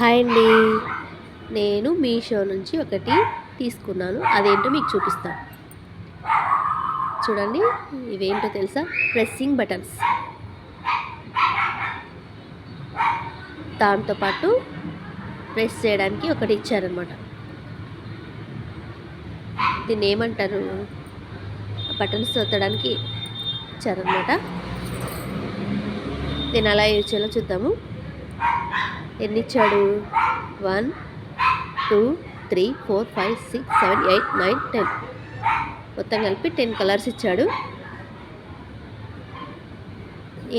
Hi అండి. నేను మీషో నుంచి ఒకటి తీసుకున్నాను. అదేంటో మీకు చూపిస్తాను చూడండి ఇవేంటో తెలుసా? Pressing buttons. దాంతోపాటు ప్రెస్ చేయడానికి ఒకటి ఇచ్చారనమాట దీన్ని ఏమంటారు? బటన్స్ తొత్తడానికి ఇచ్చారనమాట దీన్ని అలా యూజ్ చేయాలో చూద్దాము. ఎన్ని ఇచ్చాడు one two three four five six seven eight nine ten. మొత్తం కలిపి టెన్ కలర్స్ ఇచ్చాడు.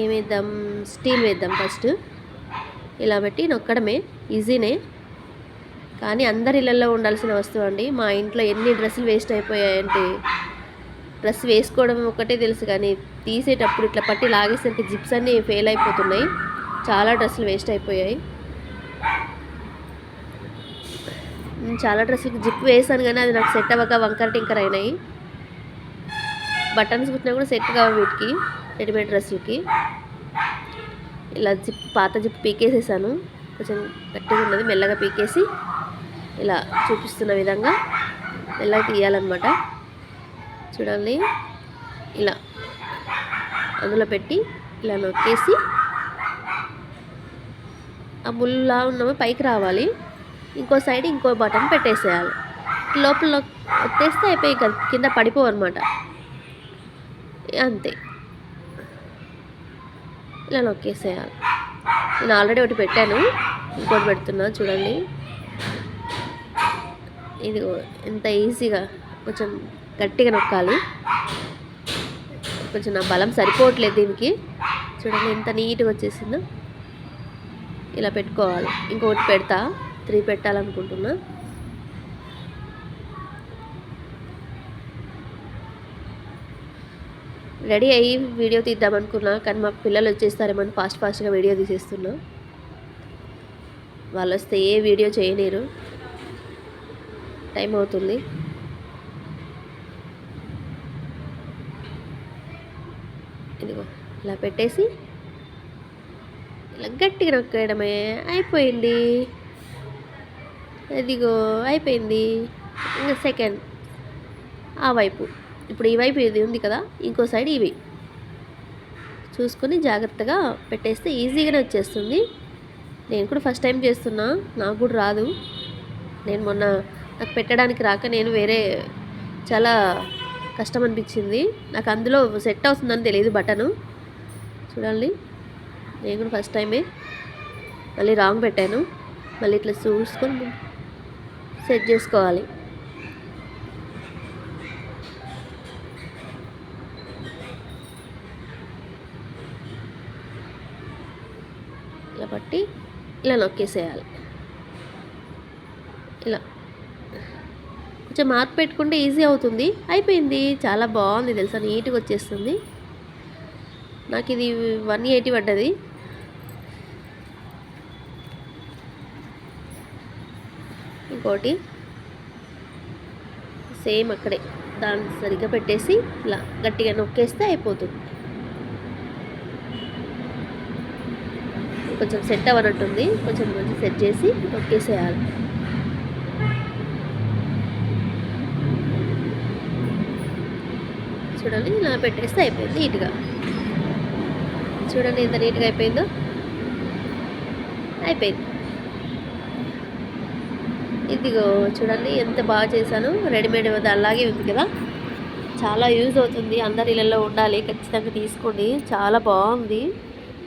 ఏం వేద్దాం స్టీల్ వేద్దాం ఫస్ట్. ఇలా పెట్టి నొక్కడమే. ఈజీనే. కానీ అందరి ఇళ్ళల్లో ఉండాల్సిన వస్తువు అండి. మా ఇంట్లో ఎన్ని డ్రెస్సులు వేస్ట్ అయిపోయాయంటే డ్రెస్ వేసుకోవడం ఒకటే తెలుసు కానీ తీసేటప్పుడు ఇట్లా పట్టి లాగేసరికి జిప్స్ అన్నీ ఫెయిల్ అయిపోతున్నాయి. చాలా డ్రెస్సులు వేస్ట్ అయిపోయాయి. చాలా డ్రెస్సులకి జిప్ వేసాను కానీ అది నాకు సెట్ అవ్వక వంకర టింకర్ అయినాయి. బటన్స్ కుట్టినా కూడా సెట్ కావు వీటికి రెడీమేడ్ డ్రెస్సులకి. ఇలా జిప్ పాత జిప్ పీకేసేసాను. కొంచెం గట్టిగా ఉన్నది మెల్లగా పీకేసి ఇలా చూపిస్తున్న విధంగా మెల్లగా తీయాలన్నమాట. చూడండి. ఇలా అందులో పెట్టి ఇలా నొక్కేసి ఆ ముళ్ళులా ఉన్నవి పైకి రావాలి. ఇంకో సైడ్ ఇంకో బటన్ పెట్టేసేయాలి. లోపల ఒత్తేస్తే అయిపోయి కదా కింద పడిపోవు అనమాట అంతే. ఇలా నొక్కేసేయాలి. నేను ఆల్రెడీ ఒకటి పెట్టాను. ఇంకోటి పెడుతున్నా చూడండి. ఇది ఎంత ఈజీగా కొంచెం గట్టిగా నొక్కాలి. కొంచెం నా బలం సరిపోవట్లేదు దీనికి. చూడండి ఎంత నీట్గా వచ్చేసిందో. ఇలా పెట్టుకోవాలి. ఇంకొకటి పెడతా. త్రీ పెట్టాలనుకుంటున్నా. రెడీ అయ్యి వీడియో తీద్దామనుకున్నా కానీ మా పిల్లలు వచ్చేస్తారేమని ఫాస్ట్ ఫాస్ట్గా వీడియో తీసేస్తున్నా. వాళ్ళు వస్తే ఏ వీడియో చేయలేరు. టైం అవుతుంది. ఇదిగో ఇలా పెట్టేసి ఇలా గట్టిగా నొక్కేయడమే. అయిపోయింది. ఇదిగో అయిపోయింది. ఇంకా సెకండ్. ఆ వైపు. ఇప్పుడు ఈ వైపు ఇది ఉంది కదా ఇంకో సైడ్ ఇవి. చూసుకొని జాగ్రత్తగా పెట్టేస్తే ఈజీగానే వచ్చేస్తుంది. నేను కూడా ఫస్ట్ టైం చేస్తున్నా నాకు కూడా రాదు. నేను మొన్న నాకు పెట్టడానికి రాక నేను వేరే చాలా కష్టం అనిపించింది. నాకు అందులో సెట్ అవుతుందని తెలియదు బటను. చూడండి. నేను కూడా ఫస్ట్ టైమే మళ్ళీ రాంగ్ పెట్టాను. మళ్ళీ ఇట్లా చూసుకొని సెట్ చేసుకోవాలి. ఇలా పట్టి ఇలా నొక్కేసేయాలి. ఇలా. కొంచెం మార్క్ పెట్టుకుంటే ఈజీ అవుతుంది. అయిపోయింది. చాలా బాగుంది. తెలుసా? నీట్గా వచ్చేస్తుంది. నాకు ఇది వన్ ఎయిటీ పడ్డది. ఇంకోటి సేమ్ అక్కడే. దాన్ని సరిగ్గా పెట్టేసి ఇలా గట్టిగా నొక్కేస్తే అయిపోతుంది. కొంచెం సెట్ అవ్వనట్టుంది. కొంచెం మంచి సెట్ చేసి నొక్కేసేయాలి. చూడండి ఇలా పెట్టేస్తే అయిపోయింది నీట్గా. చూడండి ఎంత నీట్గా అయిపోయిందో. అయిపోయింది. ఇదిగో చూడండి ఎంత బాగా చేశాను. రెడీమేడ్ అలాగే ఉంది కదా. చాలా యూజ్ అవుతుంది. అందరి ఇళ్ళల్లో ఉండాలి. ఖచ్చితంగా తీసుకోండి. చాలా బాగుంది.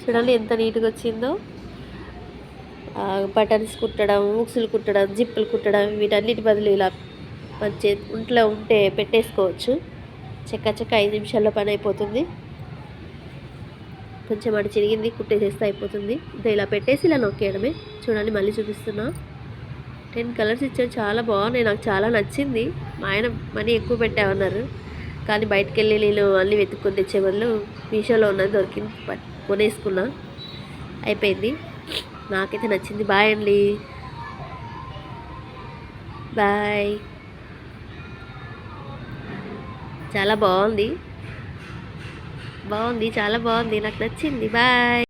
చూడండి ఎంత నీట్గా వచ్చిందో. బటన్స్ కుట్టడం ఉక్సులు కుట్టడం జిప్పులు కుట్టడం వీటన్నిటి బదులు ఇలా మంచి ఇంట్లో ఉంటే పెట్టేసుకోవచ్చు. చెక్క చెక్క ఐదు నిమిషాల్లో పని అయిపోతుంది. కొంచెం అటు చిరిగింది కుట్టేసేస్తే అయిపోతుంది. ఇంకా ఇలా పెట్టేసి ఇలా నొక్కేయడమే. చూడండి మళ్ళీ చూపిస్తున్నా. టెన్ కలర్స్ ఇచ్చారు. చాలా బాగున్నాయి. నాకు చాలా నచ్చింది. మా ఆయన మనీ ఎక్కువ పెట్టామన్నారు. కానీ బయటకు వెళ్ళి నేను అన్నీ వెతుక్కొని తెచ్చే బదులు మీషోలో ఉన్నది దొరికింది. కొనేసుకున్నా. అయిపోయింది. నాకైతే నచ్చింది. బాయ్ అండి. బాయ్. చాలా బాగుంది. బాగుంది. చాలా బాగుంది. నాకు నచ్చింది. బాయ్.